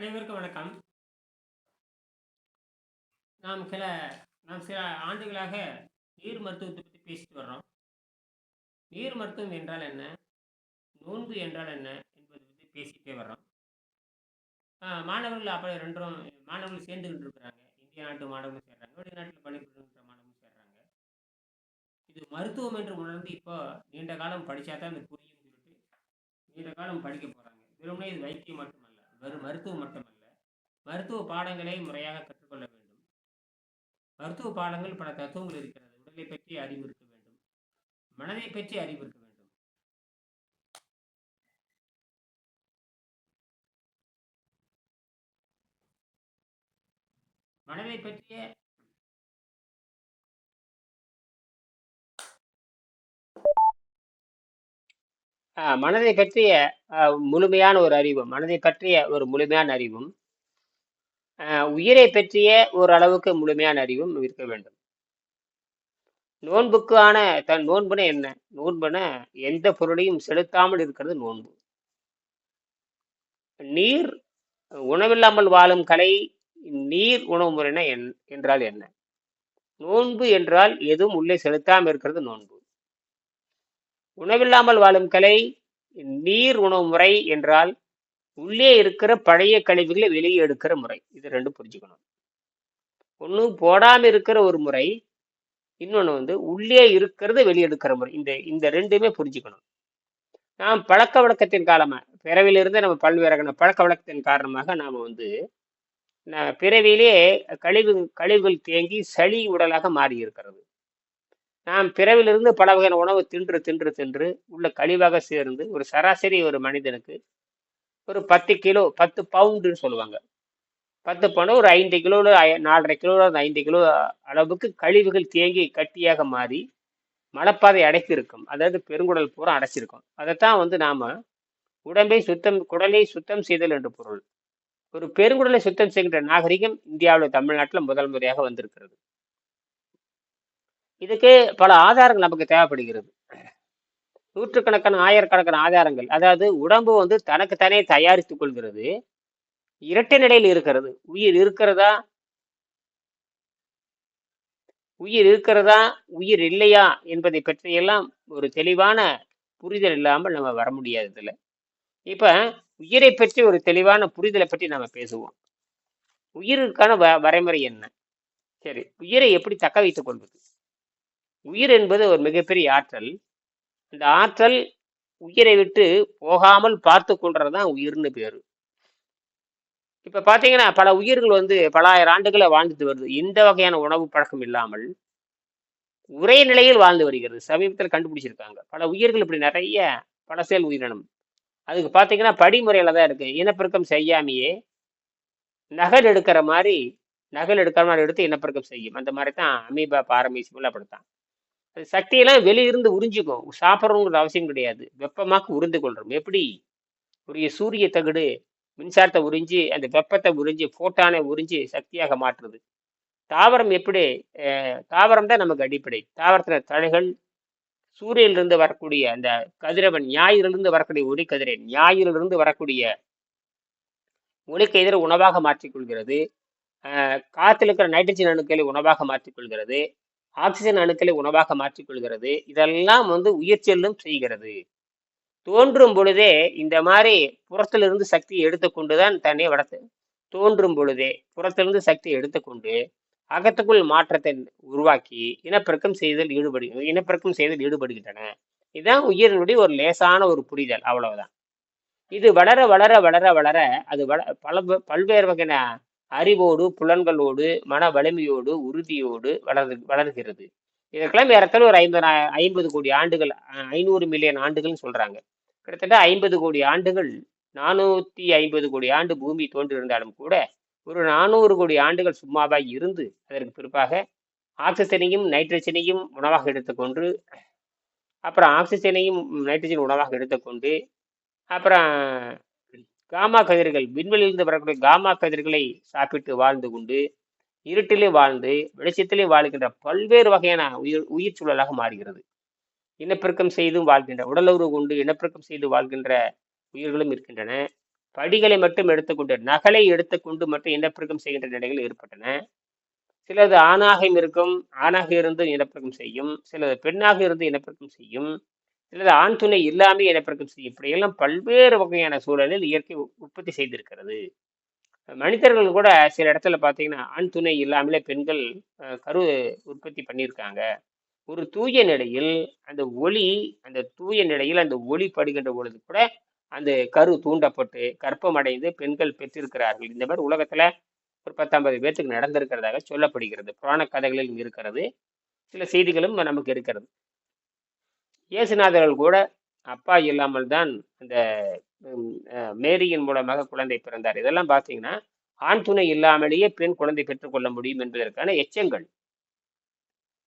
அனைவருக்கும் வணக்கம். நாம் சில நாம் சில ஆண்டுகளாக நீர் மருத்துவத்தை பற்றி பேசிட்டு வர்றோம். நீர் மருத்துவம் என்றால் என்ன? நோன்பு என்றால் என்ன? என்பது பற்றி பேசிட்டே வர்றோம். மாணவர்கள் அப்படி ரெண்டும் மாணவர்கள் சேர்ந்துகிட்டு இருக்கிறாங்க. இந்திய நாட்டு மாணவர்கள் சேர்றாங்க. வெளிநாட்டில் பணிபுரிகின்ற மாணவர்கள் சேர்றாங்க. இது மருத்துவம் என்று உணர்ந்து இப்போ நீண்ட காலம் படித்தா தான் இது புரியும் சொல்லிட்டு, நீண்ட காலம் படிக்க போகிறாங்க வெறுமனே இது வைத்தியம் மட்டுமல்ல. வெறும் மருத்துவம் மட்டுமல்ல. மருத்துவ பாடங்களை முறையாக கற்றுக்கொள்ள வேண்டும். மருத்துவ பாடங்கள் பல தத்துவங்கள் இருக்கிறது. உடலை பற்றி அறிவு இருக்க வேண்டும். மனதை பற்றி அறிவு இருக்க வேண்டும். மனதை பற்றிய மனதை பற்றிய முழுமையான ஒரு அறிவும், மனதை பற்றிய ஒரு முழுமையான அறிவும், உயிரை பற்றிய ஓரளவுக்கு முழுமையான அறிவும் இருக்க வேண்டும். நோன்புக்கான தன் நோன்புனா என்ன? நோன்புனா எந்த பொருளையும் செலுத்தாமல் இருக்கிறது நோன்பு. நீர் உணவில்லாமல் வாழும் கலை நீர் உணவு முறைனா என் என்றால் என்ன? நோன்பு என்றால் எதுவும் உள்ளே செலுத்தாமல் இருக்கிறது நோன்பு. உணவில்லாமல் வாழும் கலை நீர் உணவு முறை என்றால் உள்ளே இருக்கிற பழைய கழிவுகளை வெளியே எடுக்கிற முறை. இது ரெண்டும் புரிஞ்சுக்கணும். ஒன்று போடாமல் இருக்கிற ஒரு முறை. இன்னொன்று வந்து உள்ளே இருக்கிறத வெளியெடுக்கிற முறை. இந்த இந்த ரெண்டுமே புரிஞ்சுக்கணும். நாம் பழக்கவழக்கத்தின் காலமாக பிறவிலிருந்து நம்ம பல்வேறான பழக்கவழக்கத்தின் காரணமாக நாம் வந்து ந பிறவியிலேயே கழிவு கழிவுகள் தேங்கி சளி உடலாக மாறி இருக்கிறது நாம் பிறவிலிருந்து பல வகையான உணவு தின்று, தின்று, தின்று உள்ள கழிவாக சேர்ந்து ஒரு சராசரி ஒரு மனிதனுக்கு ஒரு 10 கிலோ 10 பவுண்டுன்னு சொல்லுவாங்க. 10 பவுண்டு ஒரு ஐந்து கிலோ நாலரை கிலோ ஐந்து கிலோ அளவுக்கு கழிவுகள் தேங்கி கட்டியாக மாறி, மலப்பாதை அடைத்திருக்கும். அதாவது பெருங்குடல் பூரா அடைச்சிருக்கும். அதைத்தான் வந்து நாம் உடம்பை சுத்தம் குடலை சுத்தம் செய்தல் என்று பொருள். ஒரு பெருங்குடலை சுத்தம் செய்கின்ற நாகரிகம் இந்தியாவில் தமிழ்நாட்டில் முதல் முறையாக வந்திருக்கிறது. இதுக்கு பல ஆதாரங்கள் நமக்கு தேவைப்படுகிறது. நூற்றுக்கணக்கான, ஆயிரக்கணக்கான ஆதாரங்கள். அதாவது உடம்பு வந்து தனக்கு தானே தயாரித்துக் கொள்கிறது. இரட்டை நிலையில் இருக்கிறது. உயிர் இருக்கிறதா? உயிர் இருக்கிறதா? உயிர் இல்லையா? என்பதை பற்றியெல்லாம் ஒரு தெளிவான புரிதல் இல்லாமல் நம்ம வர முடியாது இதில் இப்போ உயிரை பற்றி ஒரு தெளிவான புரிதலை பற்றி நம்ம பேசுவோம். உயிருக்கான வ வரைமுறை என்ன? சரி. உயிரை எப்படி தக்க வைத்துக் கொள்வது? உயிர் என்பது ஒரு மிகப்பெரிய ஆற்றல். அந்த ஆற்றல் உயிரை விட்டு போகாமல் பார்த்து கொள்றது தான் உயிர்னு பேர் இப்போ பார்த்தீங்கன்னா, பல உயிர்கள் வந்து பல ஆயிரம் ஆண்டுகளை வாழ்ந்துட்டு வருது. எந்த வகையான உணவு பழக்கம் இல்லாமல் உறை நிலையில் வாழ்ந்து வருகிறது. சமீபத்தில் கண்டுபிடிச்சிருக்காங்க. பல உயிர்கள் இப்படி நிறைய பல செயல் உயிரினம். அதுக்கு பார்த்தீங்கன்னா, படிமுறையில் தான் இருக்குது இனப்பெருக்கம் செய்யாமையே நகல் எடுக்கிற மாதிரி நகல் எடுக்கிற மாதிரி எடுத்து இனப்பெருக்கம் செய்யும். அந்த மாதிரி தான் அமீபா, பாரமீசியம்லாம் அப்படித்தான். அது சக்தியெல்லாம் வெளியிருந்து உறிஞ்சிக்கும். சாப்பிட்றோங்கிற அவசியம் கிடையாது. வெப்பமாக உறிந்து கொள்றோம் எப்படி? ஒரு சூரிய தகடு மின்சாரத்தை உறிஞ்சி, அந்த வெப்பத்தை உறிஞ்சி, ஃபோட்டானை உறிஞ்சி சக்தியாக மாற்றுது. தாவரம் எப்படி? தாவரம் தான் நமக்கு அடிப்படை. தாவரத்தில் தழைகள், சூரியனிலிருந்து வரக்கூடிய அந்த கதிரவன், ஞாயிறிலிருந்து வரக்கூடிய ஒளி கதிரை ஞாயிறிலிருந்து வரக்கூடிய ஒளிக்கதிரை உணவாக மாற்றிக் கொள்கிறது. இருக்கிற நைட்ரஜன் அணுக்களை உணவாக மாற்றிக்கொள்கிறது ஆக்சிஜன் அணுக்களை உணவாக மாற்றிக்கொள்கிறது இதெல்லாம் வந்து உயிர் செல்லும் செய்கிறது. தோன்றும் பொழுதே இந்த மாதிரி புறத்திலிருந்து சக்தியை எடுத்துக்கொண்டு தான் தன்னை வளர்த்து தோன்றும் பொழுதே புறத்திலிருந்து சக்தியை எடுத்துக்கொண்டு, அகத்துக்குள் மாற்றத்தை உருவாக்கி இனப்பெருக்கம் செய்தல் ஈடுபடு இனப்பெருக்கம் செய்தல் ஈடுபடுகின்றன. இதுதான் உயிரினுடைய ஒரு லேசான ஒரு புரிதல். அவ்வளவுதான். இது வளர, வளர, வளர, வளர அது வள பல பல்வேறு வகையான அறிவோடு, புலன்களோடு, மன வலிமையோடு, உறுதியோடு வளர் வளர்கிறது. இதற்கெல்லாம் ஏறத்தாழ ஒரு 50 50 கோடி ஆண்டுகள், ஐநூறு மில்லியன் ஆண்டுகள்னு சொல்றாங்க. கிட்டத்தட்ட 50 கோடி ஆண்டுகள், 450 கோடி ஆண்டு பூமி தோன்றியிருந்தாலும் கூட, ஒரு 400 கோடி ஆண்டுகள் சும்மாவாய் இருந்து, அதற்கு பிற்பாக ஆக்சிஜனையும் நைட்ரஜனையும் உணவாக எடுத்துக்கொண்டு, அப்புறம் ஆக்சிஜனையும் நைட்ரஜன் உணவாக எடுத்துக்கொண்டு, அப்புறம் காமா கதிர்கள் விண்வெளியிலிருந்து வரக்கூடிய காமா கதிர்களை சாப்பிட்டு வாழ்ந்து கொண்டு, இருட்டிலே வாழ்ந்து, வெளிச்சத்திலே வாழ்கின்ற பல்வேறு வகையான உயிர் உயிர் சூழலாக மாறுகிறது. இனப்பெருக்கம் செய்தும் வாழ்கின்ற உடலுறவு கொண்டு இனப்பெருக்கம் செய்து வாழ்கின்ற உயிர்களும் இருக்கின்றன. படிகளை மட்டும் எடுத்துக்கொண்டு நகலை எடுத்துக்கொண்டு மட்டும் இனப்பெருக்கம் செய்கின்ற நிலைகள் ஏற்பட்டன சிலது ஆணாக இருக்கும் ஆணாக இருந்து இனப்பெருக்கம் செய்யும் சிலது பெண்ணாக இருந்து இனப்பெருக்கம் செய்யும் சிலது ஆண் துணை இல்லாமல் இனப்பெருக்கம் செய்யும் இப்படியெல்லாம் பல்வேறு வகையான சூழலில் இயற்கை உற்பத்தி செய்திருக்கிறது. மனிதர்கள் கூட சில இடத்துல பார்த்தீங்கன்னா ஆண் துணை இல்லாமலே பெண்கள் கரு உற்பத்தி பண்ணியிருக்காங்க. ஒரு தூய நிலையில் அந்த ஒளி அந்த தூய நிலையில் அந்த ஒளி படுகின்ற பொழுது கூட அந்த கரு தூண்டப்பட்டு கற்பம் அடைந்து பெண்கள் பெற்றிருக்கிறார்கள். இந்த மாதிரி உலகத்துல ஒரு பத்தொன்பது பேர்த்துக்கு நடந்திருக்கிறதாக சொல்லப்படுகிறது. புராண கதைகளில் இருக்கிறது. சில செய்திகளும் நமக்கு இருக்கிறது. இயேசுநாதர்கள் கூட அப்பா இல்லாமல் தான் அந்த மேரியின் மூலமாக குழந்தை பிறந்தார். இதெல்லாம் பார்த்தீங்கன்னா ஆண் துணை இல்லாமலேயே பெண் குழந்தை பெற்றுக்கொள்ள முடியும் என்பதற்கான எச்சங்கள்.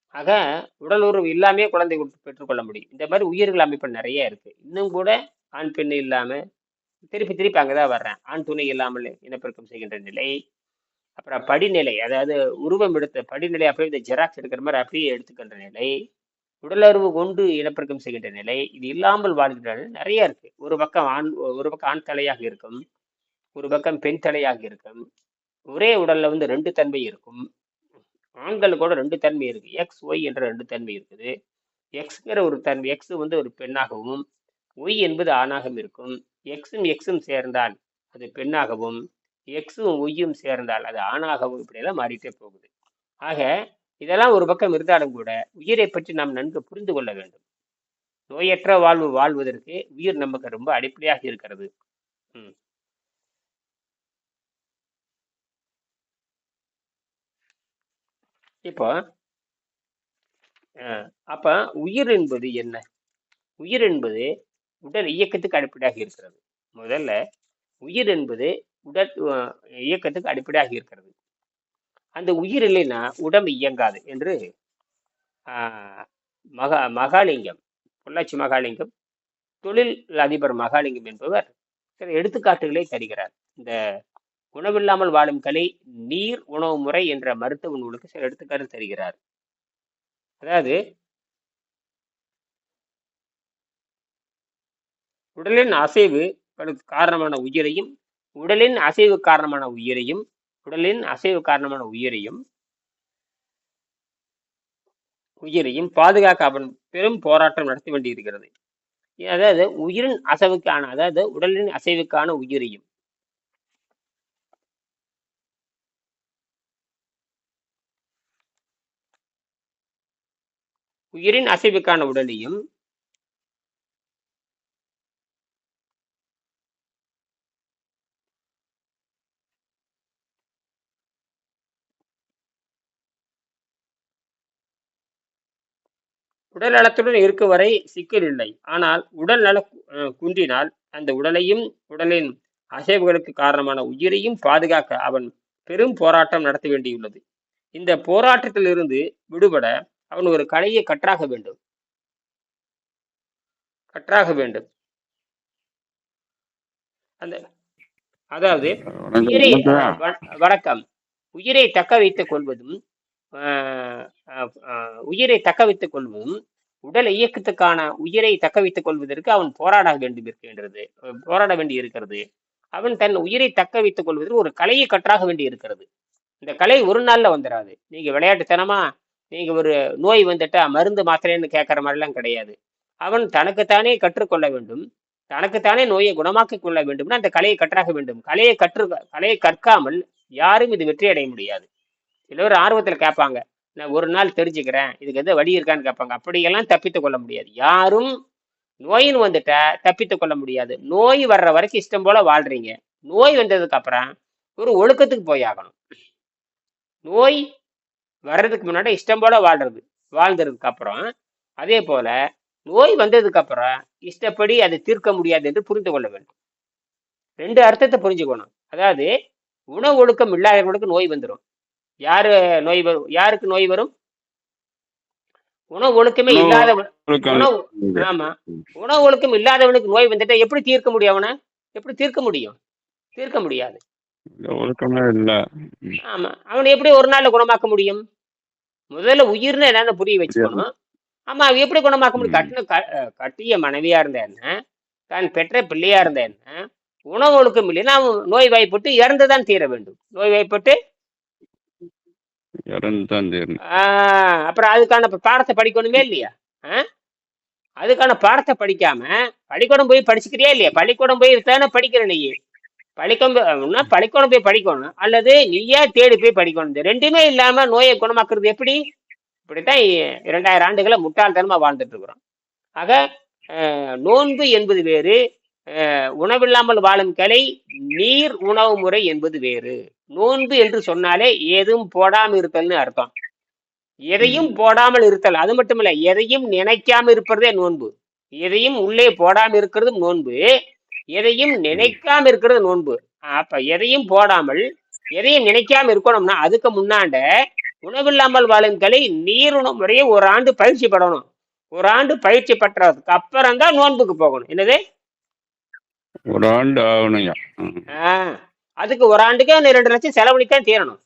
ஆக உடல் இல்லாமே குழந்தை உட்- பெற்றுக்கொள்ள முடியும். இந்த மாதிரி உயிர்கள் அமைப்பு நிறைய இருக்கு. இன்னும் கூட ஆண் பெண் இல்லாம திருப்பி திருப்பி அங்கதான் வர்றேன். ஆண் துணை இல்லாமல் இனப்பெருக்கம் செய்கின்ற நிலை. அப்புறம் படிநிலை அதாவது உருவம் எடுத்த படிநிலை அப்படியே இந்த ஜெராக்ஸ் எடுக்கிற மாதிரி அப்படியே எடுத்துக்கின்ற நிலை. உடலுறவு கொண்டு இனப்பெருக்கம் செய்கின்ற நிலை இது இல்லாமல் வாழ்கின்ற நிலை நிறைய இருக்கு. ஒரு பக்கம் ஆண் ஒரு பக்கம் ஆண் தலையாக இருக்கும் ஒரு பக்கம் பெண் தலையாக இருக்கும். ஒரே உடல்ல வந்து ரெண்டு தன்மை இருக்கும். ஆண்கள் கூட ரெண்டு தன்மை இருக்கு. எக்ஸ் ஒய் என்ற ரெண்டு தன்மை இருக்குது. எக்ஸ்ங்கிற ஒரு தன்மை எக்ஸ் வந்து ஒரு பெண்ணாகவும் ஒய் என்பது ஆணாகவும் இருக்கும். எக்ஸும் எக்ஸும் சேர்ந்தால் அது பெண்ணாகவும் எக்ஸும் ஒய்யும் சேர்ந்தால் அது ஆணாகவும் இப்படியெல்லாம் மாறிட்டே போகுது. ஆக இதெல்லாம் ஒரு பக்கம் இருந்தாலும் கூட உயிரை பற்றி நாம் நன்கு புரிந்து கொள்ள வேண்டும். நோயற்ற வாழ்வு வாழ்வதற்கு உயிர் நமக்கு ரொம்ப அடிப்படையாக இருக்கிறது. ம். இப்போ அப்ப உயிர் என்பது என்ன? உயிர் என்பது உடல் இயக்கத்துக்கு அடிப்படையாக இருக்கிறது. முதல்ல உயிர் என்பது உடல் இயக்கத்துக்கு அடிப்படையாக இருக்கிறது. அந்த உயிர் இல்லைன்னா உடம்பு இயங்காது என்று மகா மகாலிங்கம் பொள்ளாச்சி மகாலிங்கம் தொழில் அதிபர் மகாலிங்கம் என்பவர் சில எடுத்துக்காட்டுகளை தருகிறார். இந்த உணவில்லாமல் வாழும் கலை நீர் உணவு முறை என்ற மருத்துவ நூலுக்கு சில எடுத்துக்காட்டு தருகிறார். அதாவது உடலின் அசைவு காரணமான உயிரையும் உடலின் அசைவு காரணமான உயிரையும் உடலின் அசைவு காரணமான உயிரையும் உயிரையும் பாதுகாக்க அவன் பெரும் போராட்டம் நடத்த வேண்டியிருக்கிறது அதாவது உயிரின் அசைவுக்கான அதாவது உடலின் அசைவுக்கான உயிரையும். உயிரின் அசைவுக்கான உடலையும் உடல் நலத்துடன் இருக்கும் வரை சிக்கல் இல்லை. ஆனால் உடல் நல குன்றினால் அந்த உடலையும் உடலின் அசைவுகளுக்கு காரணமான உயிரையும் பாதுகாக்க அவன் பெரும் போராட்டம் நடத்த வேண்டியுள்ளது. இந்த போராட்டத்திலிருந்து விடுபட அவன் ஒரு கலையை கற்றாக வேண்டும். கற்றாக வேண்டும். அந்த அதாவது உயிரை வணக்கம். உயிரை தக்க வைத்துக் கொள்வதும் உயிரை தக்க வைத்துக் கொள்வதும் உடல் இயக்கத்துக்கான உயிரை தக்க வைத்துக் கொள்வதற்கு அவன் போராட வேண்டும் இருக்கின்றது. போராட வேண்டி இருக்கிறது. அவன் தன் உயிரை தக்க வைத்துக் கொள்வதற்கு ஒரு கலையை கற்றாக வேண்டி இருக்கிறது. இந்த கலை ஒரு நாள்ல வந்துடாது நீங்க விளையாட்டுத்தனமா நீங்க ஒரு நோய் வந்துட்டா மருந்து மாத்திரைன்னு கேட்கற மாதிரிலாம் கிடையாது. அவன் தனக்குத்தானே கற்றுக்கொள்ள வேண்டும். தனக்குத்தானே நோயை குணமாக்கிக் கொள்ள வேண்டும்னா அந்த கலையை கற்றாக வேண்டும். கலையை கற்று கலையை கற்காமல் யாரும் இது வெற்றி அடைய முடியாது. சிலர் ஆர்வத்தில் கேட்பாங்க நான் ஒரு நாள் தெரிஞ்சுக்கிறேன் இதுக்கு எந்த வழி இருக்கான்னு கேட்பாங்க. அப்படியெல்லாம் தப்பித்து கொள்ள முடியாது. யாரும் நோயின்னு வந்துட்டா தப்பித்து கொள்ள முடியாது. நோய் வர்ற வரைக்கும் இஷ்டம் போல வாழ்றீங்க. நோய் வந்ததுக்கு அப்புறம் ஒரு ஒழுக்கத்துக்கு போய் ஆகணும். நோய் வர்றதுக்கு முன்னாடி இஷ்டம் போல வாழ்றது வாழ்ந்ததுக்கு அப்புறம். அதே போல நோய் வந்ததுக்கு அப்புறம் இஷ்டப்படி அதை தீர்க்க முடியாது என்று புரிந்து கொள்ள வேண்டும். ரெண்டு அர்த்தத்தை புரிஞ்சுக்கணும். அதாவது உணவு ஒழுக்கம் இல்லாதவங்களுக்கு நோய் வந்துடும் யாரு நோய் வரும்? யாருக்கு நோய் வரும்? உணவு ஒழுக்கமே ஒழுக்கம் உணவு. ஆமா. உணவு ஒழுக்கம் இல்லாதவனுக்கு நோய் வந்துட்டா எப்படி தீர்க்க முடியும் அவனை? எப்படி தீர்க்க முடியும்? தீர்க்க முடியாது. ஆமா. அவனை எப்படி ஒரு நாள்ல குணமாக்க முடியும்? முதல்ல உயிர்னு என்னன்னு புரிய வச்சுக்கணும். ஆமா அவன் எப்படி குணமாக்க முடியும். கட்டின கட்டிய மனைவியா இருந்த என்ன? தான் பெற்ற பிள்ளையா இருந்த என்ன? உணவு ஒழுக்கம் இல்லைன்னா அவன் நோய் வாய்ப்பட்டு இறந்துதான் தீர வேண்டும். நோய் வாய்ப்பட்டு ஆஹ் அப்புறம் அதுக்கான பாடத்தை படிக்கணுமே இல்லையா? ஆ? அதுக்கான பாடத்தை படிக்காம பள்ளிக்கூடம் போய் படிச்சுக்கிறியா இல்லையா? பள்ளிக்கூடம் போய் தானே படிக்கிற நீ? பள்ளிக்கூடம் போய்- பள்ளிக்கூடம் போய் படிக்கணும். அல்லது நீயே தேடி போய் படிக்கணும். ரெண்டுமே இல்லாம நோயை குணமாக்குறது எப்படி? இப்படித்தான் இரண்டாயிரம் ஆண்டுகளை முட்டாள்தனமா வாழ்ந்துட்டு இருக்கிறோம் ஆக நோன்பு என்பது வேறு உணவில்லாமல் வாழும் கலை நீர் உணவு முறை என்பது வேறு. நோன்பு என்று சொன்னாலே ஏதும் போடாம இருத்தல்னு அர்த்தம். எதையும் போடாமல் இருத்தல் அது மட்டும் இல்ல எதையும் நினைக்காம இருப்பதே நோன்பு. எதையும் உள்ளே போடாம இருக்கிறதும் நோன்பு. எதையும் நினைக்காம இருக்கிறது நோன்பு. அப்ப எதையும் போடாமல் எதையும் நினைக்காம இருக்கணும்னா அதுக்கு முன்னாண்ட உணவில்லாமல் வாழும் கலை நீர் உணவு முறையை ஒரு ஆண்டு பயிற்சி படணும் ஒரு ஆண்டு பயிற்சி பெற்றதுக்கு அப்புறம் தான் நோன்புக்கு போகணும். என்னது? ஒரு ஆண்டு ஆகணுங்க. ஆஹ் அதுக்கு ஒரு ஆண்டுக்கு அந்த ரெண்டு லட்சம் செலவழித்தான் தீரணும்.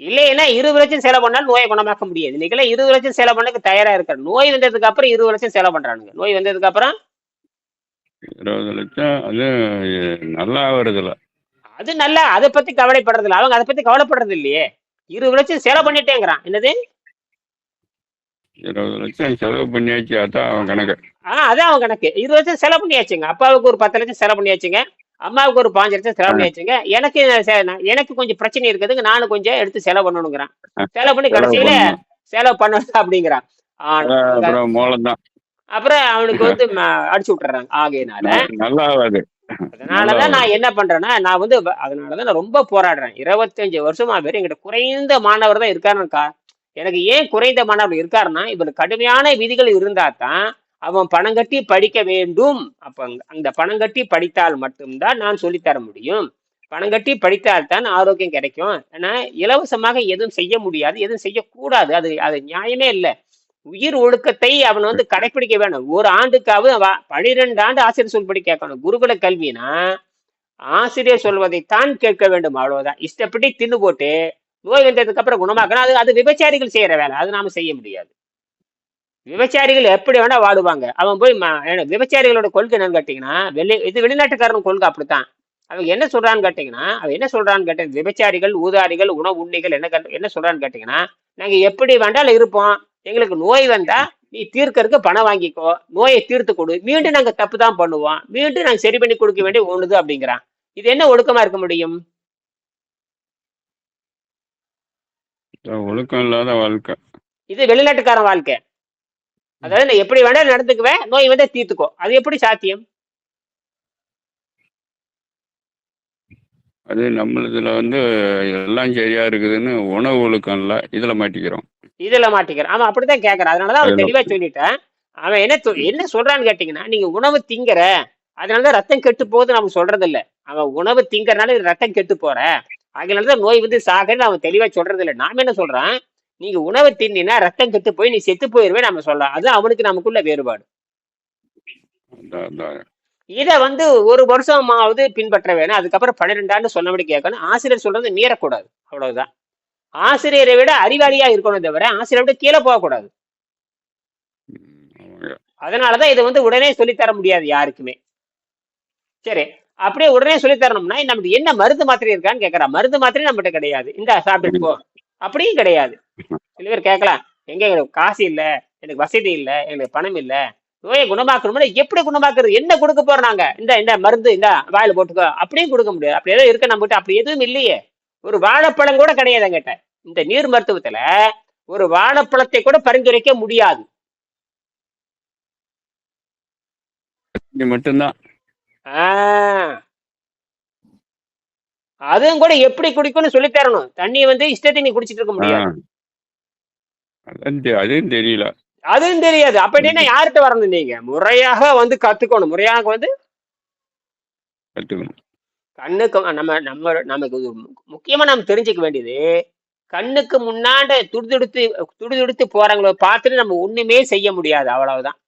இல்லைன்னா இருபது லட்சம் செலவு பண்ணாலும் நோயை குணமாக்க முடியாது. இன்னைக்கெல்லாம் இருபது லட்சம் செலவு பண்ணக்கு தயாரா இருக்காரு நோய் வந்ததுக்கு அப்புறம் இருபது லட்சம் செலவு பண்றானுங்க. நோய் வந்ததுக்கு அப்புறம்? இருபது லட்சம் அது நல்லா வருதுல. அது நல்லா அதை பத்தி கவலைப்படுறது இல்லை அவங்க அதை பத்தி கவலைப்படுறது இல்லையே. இருபது லட்சம் செலவு பண்ணிட்டேங்கிறான். என்னது? இருபது லட்சம் செலவு பண்ணியாச்சு அதான் அவன் கணக்கு. ஆ அதான் அவன் கணக்கு. இருபது லட்சம் செலவு பண்ணியாச்சுங்க. அப்பாவுக்கு ஒரு பத்து லட்சம் செலவு பண்ணியாச்சுங்க. அம்மாவுக்கு ஒரு பாஞ்சு லட்சம் செலவு பண்ணியாச்சுங்க எனக்கு செ- நான்- எனக்கு கொஞ்சம் பிரச்சனை இருக்குதுங்க. நானும் கொஞ்சம் எடுத்து செலவு பண்ணணுங்கிறான். செலவு பண்ணி கடைசியில. செலவு பண்ணணும் அப்படிங்கிறான். அப்புறம் அவனுக்கு வந்து அடிச்சு விட்டுறாங்க ஆகையினால. அதனாலதான் நான் என்ன பண்றேன்னா நான் வந்து அதனாலதான் நான் ரொம்ப போராடுறேன். இருபத்தஞ்சு வருஷமா பேர் எங்கிட்ட குறைந்த மாணவர் தான் இருக்காருக்கா எனக்கு ஏன் குறைந்த மாணவர் இருக்காருன்னா இவனுக்கு கடுமையான விதிகள் இருந்தா தான் அவன் பணம் கட்டி படிக்க வேண்டும். அப்ப அந்த- அந்த பணம் கட்டி படித்தால் மட்டும்தான் நான் சொல்லித்தர முடியும். பணம் கட்டி படித்தால் தான் ஆரோக்கியம் கிடைக்கும். ஏன்னா இலவசமாக எதுவும் செய்ய முடியாது. எதுவும் செய்யக்கூடாது. அது அது நியாயமே இல்லை. உயிர் ஒழுக்கத்தை அவன் வந்து கடைபிடிக்க வேணும். ஒரு ஆண்டுக்காவது பனிரெண்டு ஆண்டு ஆசிரியர் சொல்படி கேட்கணும். குருகுல கல்வினா ஆசிரியர் சொல்வதைத்தான் கேட்க வேண்டும். அவ்வளவுதான். இஷ்டப்படி தின்னு போட்டு நோய் வந்ததுக்கு அப்புறம் குணமாக்கணும். அது அது விபச்சாரிகள் செய்யற வேலை. அது நாம செய்ய முடியாது. விபச்சாரிகள் எப்படி வேணா வாடுவாங்க. அவன் போய் விபச்சாரிகளோட கொள்கை என்னன்னு கேட்டீங்கன்னா வெளி இது வெளிநாட்டுக்காரன் கொள்கை அப்படித்தான். அவங்க என்ன சொல்றான்னு கேட்டீங்கன்னா அவன் என்ன சொல்றான்னு கேட்டீங்க விபச்சாரிகள் ஊதாரிகள் உணவு உண்ணிகள் என்ன என்ன சொல்றான்னு கேட்டீங்கன்னா நாங்க எப்படி வேண்டாலும் இருப்போம். எங்களுக்கு நோய் வந்தா நீ தீர்க்கறதுக்கு பணம் வாங்கிக்கோ. நோயை தீர்த்து கொடு. மீண்டும் நாங்க தப்பு தான் பண்ணுவோம். மீண்டும் நாங்க சரி பண்ணி கொடுக்க வேண்டிய ஒண்ணுது அப்படிங்கிறான். இது என்ன ஒழுக்கமா இருக்க முடியும்? ஒழுக்கம் இல்லாத வாழ்க்கை. இது வெளிநாட்டுக்காரன் வாழ்க்கை. அதாவது நான் எப்படி வேணாலும் நடந்துக்குவேன் நோய் வந்தா தீர்த்துக்கோ. அது எப்படி சாத்தியம்? அது நம்மளதுல வந்து எல்லாம் சரியா இருக்குதுன்னு உணவு ஒழுக்கம் இல்லை இதுல மாட்டிக்கிறோம். இதுல மாட்டிக்கிறான் அவன் அப்படித்தான் கேட்கறான் அதனாலதான் அவன் தெளிவா சொல்லிட்டேன். அவன் என்ன என்ன சொல்றான்னு கேட்டீங்கன்னா நீங்க உணவு திங்கிற அதனாலதான் ரத்தம் கெட்டு போகுது நம்ம சொல்றது இல்ல அவன் உணவு திங்கறனால ரத்தம் கெட்டு போற. அதனாலதான் நோய் வந்து சாகன்னு அவன் தெளிவா சொல்றது இல்ல நாம என்ன சொல்றான் நீங்க உணவு தின்னா ரத்தம் கெட்டு போய் நீ செத்து போயிருவே நம்ம சொல்றோம் அது அவனுக்கு நமக்குள்ள வேறுபாடு. இதை வந்து ஒரு வருஷமாவது பின்பற்ற வேணும். அதுக்கப்புறம் பன்னிரெண்டு ஆண்டு சொன்னபடி கேட்கணும். ஆசிரியர் சொல்றது மீறக்கூடாது. அவ்வளவுதான். ஆசிரியரை விட அறிவாளியா இருக்கணும் தவிர ஆசிரியரை விட கீழே போகக்கூடாது. அதனாலதான் இதை வந்து உடனே சொல்லித் தர முடியாது யாருக்குமே. சரி. அப்படியே உடனே சொல்லித் தரணும்னா நமக்கு என்ன மருந்து மாத்திரை இருக்கான்னு கேட்கறான் மருந்து மாத்திரை நம்மகிட்ட கிடையாது. இந்த சாப்பிட்டு போ. அப்படியும் கிடையாது. சில பேர் கேட்கலாம் எங்க எனக்கு காசு இல்ல எனக்கு வசதி இல்ல எனக்கு பணம் இல்ல நோயை குணமாக்கணும்னா எப்படி குணமாக்குறது? என்ன கொடுக்க போறோம் நாங்க? இந்த இந்த மருந்து இந்த வாயில போட்டுக்கோ. அப்படியும் கொடுக்க முடியாது. அப்படி ஏதோ இருக்க நம்ம அப்படி எதுவும் இல்லையே. ஒரு வாழைப்பழம் கூட கிடையாது என்கிட்ட. இந்த நீர் மருத்துவத்துல ஒரு வாழைப்பழத்தை கூட பரிந்துரைக்க முடியாது. மட்டும்தான். ஆஹ். அதுவும் கூட எப்படி குடிக்கணும்னு சொல்லி தரணும். தண்ணி வந்து இஷ்டத்தை நீ குடிச்சிட்டு இருக்க. முடியாது. அதுவும் தெரியல. அதுவும் தெரியாது. அப்படின்னா யார்கிட்ட வரணும் நீங்க? முறையாக வந்து கத்துக்கணும். முறையாக வந்து கண்ணுக்கு நம்ம நம்ம நமக்கு முக்கியமா நம்ம தெரிஞ்சுக்க வேண்டியது கண்ணுக்கு முன்னாண்ட துடிதுடித்து துடிதுடித்து போறாங்களோ பார்த்துட்டு நம்ம ஒண்ணுமே செய்ய முடியாது. அவ்வளவுதான்.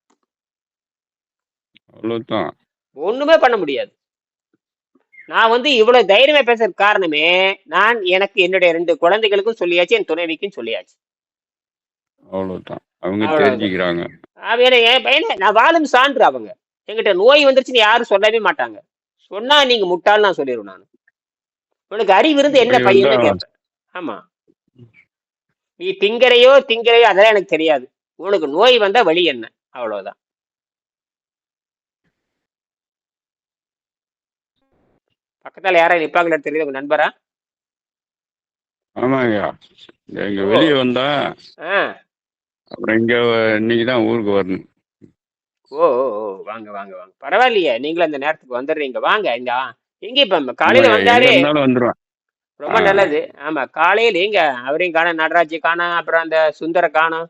ஒண்ணுமே பண்ண முடியாது. நான் வந்து இவ்வளவு தைரியமா பேசுறதுக்கு காரணமே நான் எனக்கு என்னுடைய ரெண்டு குழந்தைகளுக்கும் சொல்லியாச்சு என் துணைவிக்கும் சொல்லியாச்சு. அவ்வளவுதான். அவங்க. தெரிஞ்சுக்கிறாங்க. என் பையனை நான் வாழும் சான்று அவங்க. என்கிட்ட நோய் வந்துருச்சுன்னு யாரும் சொல்லவே மாட்டாங்க. சொன்னா நீங்க முட்டாள் நான் சொல்லிடுவேன் நான். உனக்கு அறிவு இருந்து என்ன பையன் கேட்பேன் ஆமா. நீ திங்கறையோ திங்கறையோ அதெல்லாம் எனக்கு தெரியாது. உனக்கு நோய் வந்தா வழி என்ன? அவ்வளவுதான். பக்கத்துல யாரா நிப்பாங்களா தெரியுது உங்க நண்பரா? ஆமாங்க. இங்க ஓ. வெளியே வந்தா அப்புறம் இங்க இன்னைக்கு தான் ஊருக்கு வரணும். ஓ ஓ வாங்க வாங்க வாங்க. பரவாயில்லையே. நீங்களும் அந்த நேரத்துக்கு வந்துடுறீங்க. வாங்க ஆ, எங்க இப்ப காலையில எங்க வந்தாலே வந்துருவேன். ரொம்ப நல்லது. ஆமா காலையில எங்க? அவரையும் காணோம் நடராஜ் காணோம் அப்புறம் அந்த சுந்தர காணோம்.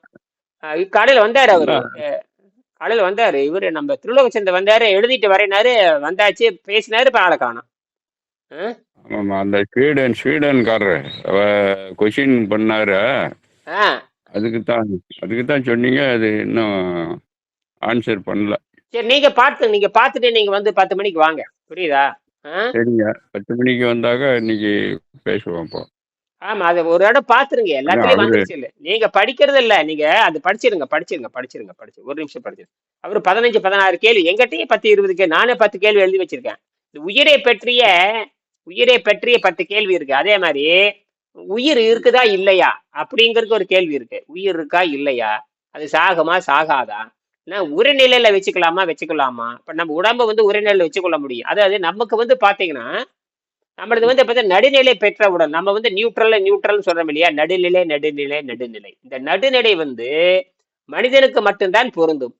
காலையில வந்தாரு அவரு. காலையில வந்தாரு. இவரு நம்ம திருலோகச்சந்த வந்தாரு எழுதிட்டு வரேனாரு வந்தாச்சு பேசினாரு இப்ப ஆளை காணோம். அந்த ஸ்வீடன் ஸ்வீடன்காரர். அவ கொஷின் பண்ணாரு. அதுக்கு தான் அதுக்கு தான் சொன்னீங்க அது இன்னும் ஆன்சர் பண்ணல. சரி நீங்க பார்த்து நீங்க பார்த்துட்டு நீங்க வந்து பத்து மணிக்கு வாங்க. புரியுதா? சரிங்க. பத்து மணிக்கு வந்தாக்க இன்னைக்கு பேசுவோம் இப்போ. ஆமா அது ஒரு இடம் பாத்துருங்க எல்லாத்துலயும் வந்துருச்சு இல்ல. நீங்க படிக்கிறது இல்ல. நீங்க அது படிச்சிருங்க படிச்சிருங்க படிச்சிருங்க படிச்சு ஒரு நிமிஷம் படிச்சிருங்க. அவரு பதினஞ்சு பதினாறு கேள்வி. எங்கிட்டயே பத்து இருபது கேள்வி நானே பத்து கேள்வி எழுதி வச்சிருக்கேன். உயிரை பற்றிய உயிரை பற்றிய பத்து கேள்வி இருக்கு. அதே மாதிரி உயிர் இருக்குதா இல்லையா? அப்படிங்கறதுக்கு ஒரு கேள்வி இருக்கு. உயிர் இருக்கா இல்லையா? அது சாகுமா சாகாதா? ஏன்னா உரைநிலையில வச்சுக்கலாமா வச்சுக்கலாமா? இப்ப நம்ம உடம்ப வந்து உரைநிலையில வச்சுக்கொள்ள முடியும். அதாவது நமக்கு வந்து பாத்தீங்கன்னா நம்மளது வந்து பார்த்தா நடுநிலை பெற்ற உடல். நம்ம வந்து நியூட்ரல் நியூட்ரல் சொல்றோம் இல்லையா? நடுநிலை நடுநிலை நடுநிலை. இந்த நடுநிலை வந்து மனிதனுக்கு மட்டும்தான் பொருந்தும்.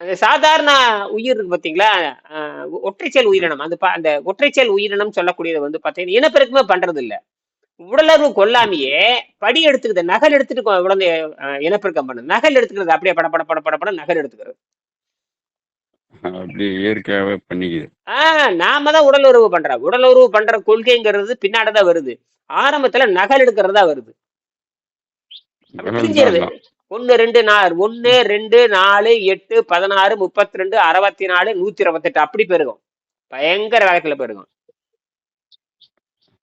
அந்த சாதாரண உயிர் இருக்கு பாத்தீங்களா? அஹ் ஒற்றைச்செல் உயிரினம். அந்த அந்த ஒற்றைச்செல் உயிரினம் சொல்லக்கூடியது வந்து பாத்தீங்கன்னா இனப்பெருக்கமே பண்றது இல்ல உடலுறவு கொல்லாமையே படி எடுத்துக்குது. நகல் எடுத்துட்டு உடனே இனப்பெருக்கம் பண்ணுது நகல் எடுத்துக்கிறது அப்படியே பட பட பட பட பட நகல் எடுத்துக்கிறது. அப்படி இயற்கையாகவே பண்ணிக்குது. ஆஹ் நாம தான் உடல் உறவு பண்றோம். உடல் உறவு பண்ற கொள்கைங்கிறது பின்னாடி தான் வருது. ஆரம்பத்துல நகல் எடுக்கிறதா வருது. ஒன்னு ரெண்டு நாலு ஒன்னு ரெண்டு நாலு எட்டு பதினாறு முப்பத்தி ரெண்டு அறுபத்தி நாலு நூத்தி இருபத்தெட்டு அப்படி பெருகும். பயங்கர வேகத்துல பெருகும்.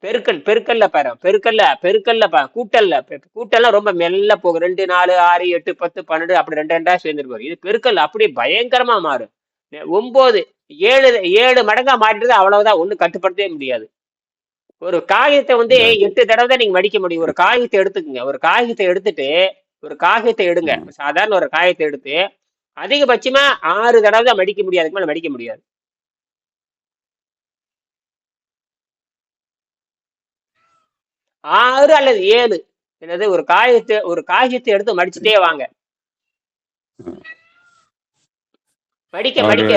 பெருக்கல் பெருக்கல்ல பாரு. பெருக்கல்ல பெருக்கல்ல பா கூட்டல்ல. பெ- கூட்டல்ல ரொம்ப மெல்ல போகும். ரெண்டு நாலு ஆறு எட்டு பத்து பன்னெண்டு அப்படி ரெண்டு ரெண்டா சேர்ந்துட்டு போகும். இது பெருக்கல். அப்படியே பயங்கரமா மாறும். ஒன்பது ஏழு ஏழு மடங்கா மாறிடுது அவ்வளவுதான். ஒண்ணு கட்டுப்படுத்தவே முடியாது. ஒரு காகிதத்தை வந்து எட்டு தடவை தான் நீங்க மடிக்க முடியும். ஒரு காகிதத்தை எடுத்துக்கங்க. ஒரு காகிதத்தை எடுத்துட்டு ஒரு காகிதத்தை எடுங்க. சாதாரண ஒரு காகிதத்தை எடுத்து அதிகபட்சமா ஆறு தடவை தான் மடிக்க முடியாது அதுக்கு மேல மடிக்க முடியாது. ஆறு அல்லது ஏழு. என்னது? ஒரு காகிதத்தை ஒரு காகிதத்தை எடுத்து மடிச்சுட்டே வாங்க. மடிக்க மடிக்க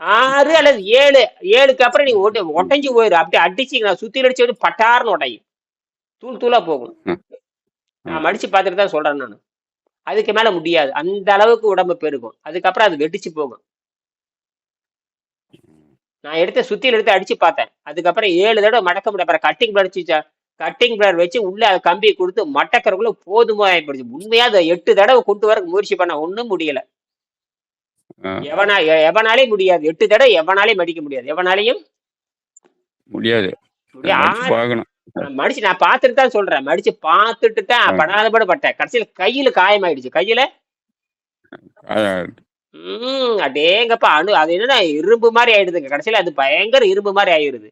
ஆறு. அல்லது ஏழு. ஏழுக்கு அப்புறம் நீங்க ஒட்ட ஒட்டஞ்சு போயிடும் அப்படியே அடிச்சீங்கன்னா சுத்தி அடிச்சு வந்து பட்டார்னு உடையும் தூள் தூளா போகும். நான் மடிச்சு பார்த்துட்டு தான் சொல்றேன் நான். அதுக்கு மேல முடியாது. அந்த அளவுக்கு உடம்பு பெருகும். அதுக்கப்புறம் அது வெடிச்சு போகும். நான் எடுத்த சுத்தியில எடுத்து அடிச்சு பார்த்தேன். அதுக்கப்புறம் ஏழு தடவை மடக்க முடியாது அப்புறம் கட்டிங் பிளேட் வச்சு கட்டிங் பிளேட் வச்சு உள்ள அது கம்பியை கொடுத்து மட்டக்கறக்குள்ள போதுமா ஆயிடுச்சு உண்மையா அதை எட்டு தடவை கொண்டு வர முயற்சி பண்ண ஒண்ணும் முடியல. எவனா எ- எவனாலே முடியாது. எட்டு தடவை எவனாலே மடிக்க முடியாது. எவனாலையும்? முடியாது. முடியாது. மடிச்சு நான் பார்த்துட்டு தான் சொல்றேன். மடிச்சு பார்த்துட்டு தான் படாதபட பட்டேன் கடைசியில கையில காயமாயிடுச்சு கையில? ஆ, ம் அடேங்கப்பா அணு அது என்னன்னா இரும்பு மாதிரி ஆயிடுதுங்க. கடைசியில அது பயங்கர இரும்பு மாதிரி ஆயிடுது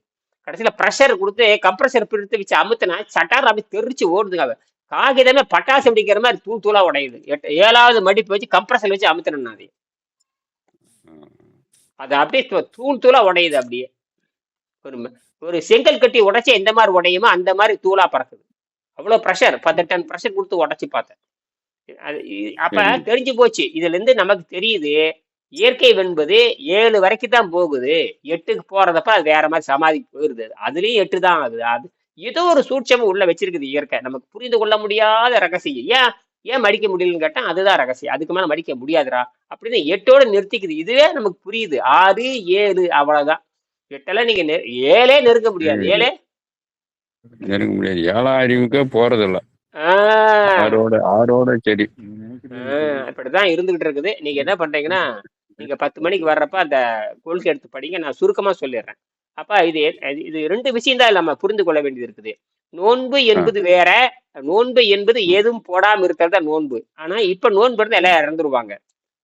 கடைசியில ப்ரெஷர் கொடுத்து கம்ப்ரஸர் பிடித்து வச்சு அமுத்துனா சட்டார் அப்படி தெரிச்சு ஓடுதுங்க அவன். காகிதமே பட்டாசு வெடிக்கிற மாதிரி தூள் தூளா உடையுது. எட்டு ஏழாவது மடிப்பு வச்சு கம்ப்ரஸர் வச்சு அமுத்துனேன் அது அது அப்படியே தூள் தூளா உடையுது அப்படியே. ஒரு ஒரு செங்கல் கட்டி உடைச்சு எந்த மாதிரி உடையுமோ அந்த மாதிரி தூளா பறக்குது. அவ்வளவு ப்ரெஷர் பத்து டன் ப்ரெஷர் கொடுத்து உடைச்சு பார்த்தேன். அது அப்ப தெரிஞ்சு போச்சு. இதுல இருந்து நமக்கு தெரியுது இயற்கை என்பது ஏழு வரைக்கும் தான் போகுது. எட்டுக்கு போறதப்ப அது வேற மாதிரி சமாதிக்கு போயிருது. அதுலயும் எட்டு தான் ஆகுது. அது ஏதோ ஒரு சூட்சமும் உள்ள வச்சிருக்குது இயற்கை. நமக்கு புரிந்து கொள்ள முடியாத ரகசியம். ஏன் ஏன் மடிக்க முடியலன்னு கேட்டா அதுதான் ரகசியம். அதுக்கு மேல மடிக்க முடியாதுடா. அப்படின்னு எட்டோட நிறுத்திக்குது. இதுவே நமக்கு புரியுது. ஆறு ஏழு அவ்வளவுதான். எட்டெல்லாம் நீங்க ஏழே நெருங்க முடியாது. ஏழே. நெருங்க முடியாது. ஏழாம் அறிவுக்கே போறதில்ல ஆறோட ஆறோட சரி ஆஹ் இப்படிதான் இருந்துகிட்டு இருக்குது. நீங்க என்ன பண்றீங்கன்னா நீங்க பத்து மணிக்கு வர்றப்ப அந்த கொள்கை எடுத்து படிங்க. நான் சுருக்கமா சொல்லிடுறேன். அப்ப இது இது ரெண்டு விஷயம் தான் நம்ம புரிந்து கொள்ள வேண்டியது இருக்குது. நோன்பு என்பது வேற நோன்பு என்பது எதுவும் போடாம இருக்கிறது நோன்பு. ஆனா இப்ப நோன்பு இருந்தா எல்லாம் இறந்துருவாங்க.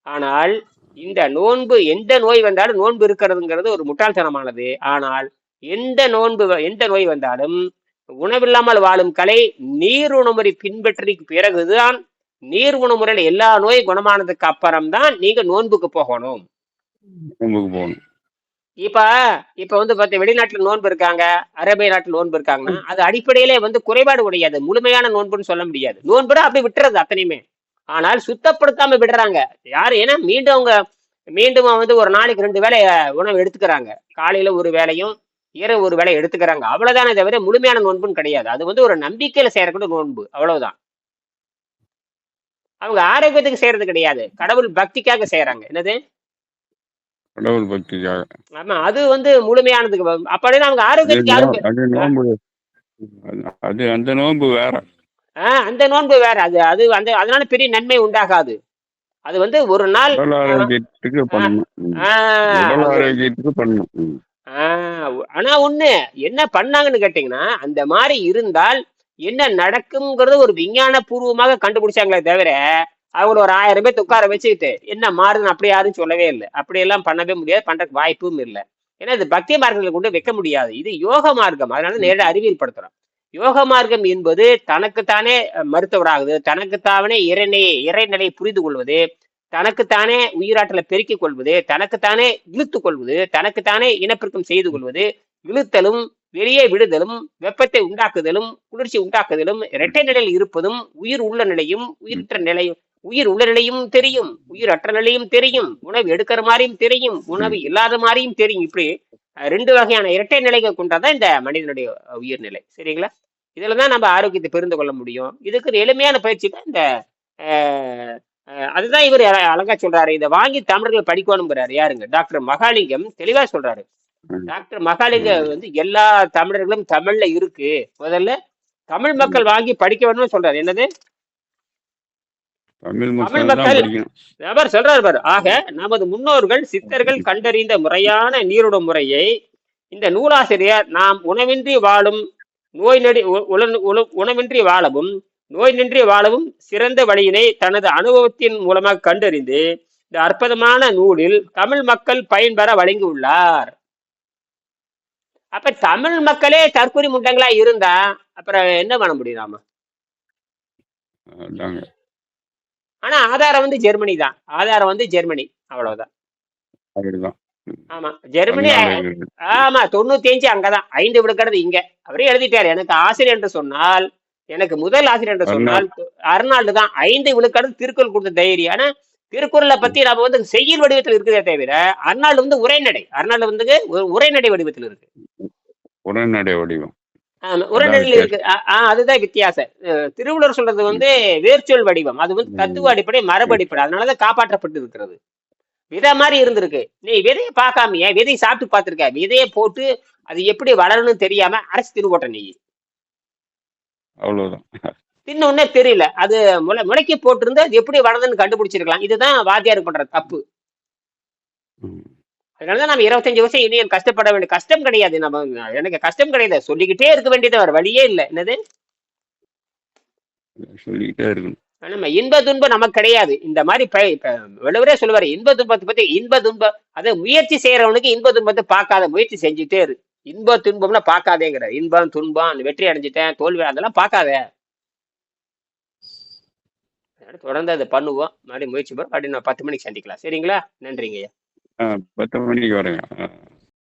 ஆனால் இந்த நோன்பு எந்த நோய் வந்தாலும் நோன்பு இருக்கிறதுங்கிறது ஒரு முட்டாள்தனமானது. ஆனால் எந்த நோன்பு எந்த நோய் வந்தாலும் உணவில்லாமல் வாழும் கலை நீர் உணமுறை பின்பற்றி பிறகுதான் நீர் உணமுறையில எல்லா நோயும் குணமானதுக்கு அப்புறம் தான் நீங்க நோன்புக்கு போகணும். இப்ப இப்ப வந்து பார்த்து வெளிநாட்டுல நோன்பு இருக்காங்க அரேபிய நாட்டுல நோன்பு இருக்காங்கன்னா அது அடிப்படையிலே வந்து குறைபாடு உடையாது முழுமையான நோன்புன்னு சொல்ல முடியாது. நோன்புனா அப்படி விட்டுறது அத்தனையுமே. ஆனால் சுத்தப்படுத்தாம விடுறாங்க. யாரு? ஏன்னா மீண்டும் அவங்க மீண்டும் வந்து ஒரு நாளைக்கு ரெண்டு அஹ், உணவு எடுத்துக்கிறாங்க. காலையில ஒரு வேளையும் இரவு ஒரு வேளை எடுத்துக்கிறாங்க. அவ்வளவுதானே தவிர முழுமையான நோன்புன்னு கிடையாது. அது வந்து ஒரு நம்பிக்கையில செய்யக்கூடிய நோன்பு. அவ்வளவுதான். அவங்க ஆரோக்கியத்துக்கு செய்யறது கிடையாது. கடவுள் பக்திக்காக செய்யறாங்க. என்னது? கடவுள் பக்திக்காக. ஆமா அது வந்து முழுமையானதுக்கு அப்படின்னா அவங்க ஆரோக்கியத்துக்கு அது அந்த நோம்பு வேற. ஆஹ் அந்த நோன்பு வேற. அது அது அந்த அதனால பெரிய நன்மை உண்டாகாது. அது வந்து ஒரு நாள் ஆனா ஒண்ணு என்ன பண்ணாங்கன்னு கேட்டீங்கன்னா அந்த மாதிரி இருந்தால் என்ன நடக்குங்கிறது ஒரு விஞ்ஞான பூர்வமாக கண்டுபிடிச்சாங்களே தவிர அவங்கள ஒரு ஆயிரம் பேர் உட்கார வச்சுக்கிட்டு என்ன மாறுதுன்னு அப்படி யாரும் சொல்லவே இல்லை. அப்படியெல்லாம் பண்ணவே முடியாது பண்றதுக்கு வாய்ப்பும் இல்லை. ஏன்னா இது பக்தி மார்க்கங்களை கொண்டு வைக்க முடியாது. இது யோக மார்க்கம். அதனால நேரடி அறிவியல் படுத்துறோம் யோக மார்க்கம் என்பது தனக்குத்தானே மருத்துவராகுது தனக்குத்தானே இறைநிலையை இறைநிலையை புரிந்து கொள்வது தனக்குத்தானே உயிராற்றலை பெருக்கிக் கொள்வது தனக்குத்தானே இழுத்துக் கொள்வது தனக்குத்தானே இனப்பெருக்கம் செய்து கொள்வது இழுத்தலும் வெளியே விடுதலும் வெப்பத்தை உண்டாக்குதலும் குளிர்ச்சி உண்டாக்குதலும் இரட்டை நிலையில் இருப்பதும் உயிர் உள்ள நிலையும் உயிரற்ற நிலையும் உயிர் உள்ள நிலையும் தெரியும் உயிர் அற்ற நிலையும் தெரியும் உணவு எடுக்கிற மாதிரியும் தெரியும் உணவு இல்லாத மாதிரியும் தெரியும். இப்படி ரெண்டு வகையான இரட்டை நிலைகள் கொண்டதான் இந்த மனிதனுடைய உயிர்நிலை சரிங்களா? இதுல தான் நம்ம ஆரோக்கியத்தை புரிந்து கொள்ள முடியும். இதுக்கு ஒரு எளிமையான பயிற்சி தான் இந்த அதுதான் இவர் அழ- அழகா சொல்றாரு. இதை வாங்கி தமிழர்கள் படிக்கணுங்கிறாரு யாருங்க? டாக்டர் மகாலிங்கம். தெளிவா சொல்றாரு. டாக்டர் மகாலிங்கம் வந்து எல்லா தமிழர்களும் தமிழ்ல இருக்கு. முதல்ல தமிழ் மக்கள் வாங்கி படிக்க வேணும்னு சொல்றாரு. என்னது? தமிழ் அவர் சொல்றாரு பாரு. ஆக நமது முன்னோர்கள் சித்தர்கள் கண்டறிந்த முறையான நீருட முறையை இந்த நூலாசிரியர் நாம் உணவின்றி வாழும் நோய் நடி உணவின்றி வாழவும் நோய் நின்றி வாழவும் சிறந்த வழியினை தனது அனுபவத்தின் மூலமாக கண்டறிந்து இந்த அற்புதமான நூலில் தமிழ் மக்கள் பயன்பெற வழங்கியுள்ளார். அப்ப தமிழ் மக்களே தற்கொலை முண்டங்களா இருந்தா அப்புறம் என்ன பண்ண முடியும் நாம? ஆனா ஆதாரம் வந்து ஜெர்மனி தான். ஆதாரம் வந்து ஜெர்மனி. அவ்வளவுதான். ஆமா. ஜெர்மனி. ஆமா தொண்ணூத்தி அஞ்சு அங்கதான் ஐந்து விழுக்கிறது இங்க. அவரே எழுதிட்டாரு. எனக்கு ஆசிரியர் என்று சொன்னால் எனக்கு முதல் ஆசிரியர் என்று சொன்னால் அருணாண்டு தான். ஐந்து விழுக்கிறது திருக்குறள் கொடுத்த தைரியம். ஆனா திருக்குறளை பத்தி நாம வந்து செய்யுள் வடிவத்தில் இருக்குதே தவிர அருணாள் வந்து உரைநடை. அருணாள் வந்து உரைநடை வடிவத்தில் இருக்கு. உரைநடை வடிவம். உரைநடையில் இருக்கு. அதுதான் வித்தியாசம். திருவள்ளுவர் சொல்றது வந்து வேர்ச்சொல் வடிவம். அது வந்து தத்துவ அடிப்படை மரபு அடிப்படை. அதனாலதான் காப்பாற்றப்பட்டு இருக்கிறது. விதை மாதிரி இருந்திருக்கு. நீ விதையை பார்க்காமயே விதையை சாப்பிட்டு பார்த்திருக்க? விதையை போட்டு அது எப்படி வளரணும்னு தெரியாம அரைச்சு தின்னு போட்ட நீ. அவ்வளவுதான். தின்ன உடனே தெரியல. அது முளை முளைக்கி போட்டிருந்து அது எப்படி வளருதுன்னு கண்டுபிடிச்சிருக்கலாம். இதுதான் வாத்தியார் பண்ற தப்பு. அதனாலதான் நம்ம இருபத்தஞ்சு வருஷம் இனியும் கஷ்டப்பட வேண்டிய கஷ்டம் கிடையாது. நம்ம எனக்கு கஷ்டம் கிடையாது. சொல்லிக்கிட்டே இருக்க வேண்டியது வேற வழியே இல்லை. என்னது? சொல்லிக்கிட்டே இருக்கணும். நம்ம இன்ப துன்பம் நமக்கு கிடையாது. இந்த மாதிரி ப- வள்ளுவரே சொல்லுவாரு இன்ப துன்பத்தை பத்தி இன்ப துன்பம் அதை முயற்சி செய்யறவனுக்கு இன்ப துன்பத்தை பார்க்காத முயற்சி செஞ்சுட்டே இரு. இன்ப துன்பம்னா பார்க்காதேங்கிற. இன்பம் துன்பம் வெற்றி அடைஞ்சிட்டேன் தோல்வி அதெல்லாம் பார்க்காத. தொடர்ந்து அதை பண்ணுவோம். மறுபடியும் முயற்சி பண்ணுவோம். மறுபடியும் நான் பத்து மணிக்கு சந்திக்கலாம். சரிங்களா? நன்றிங்க ஐயா ஆ, பத்து மணிக்கு வரேங்க ஆ.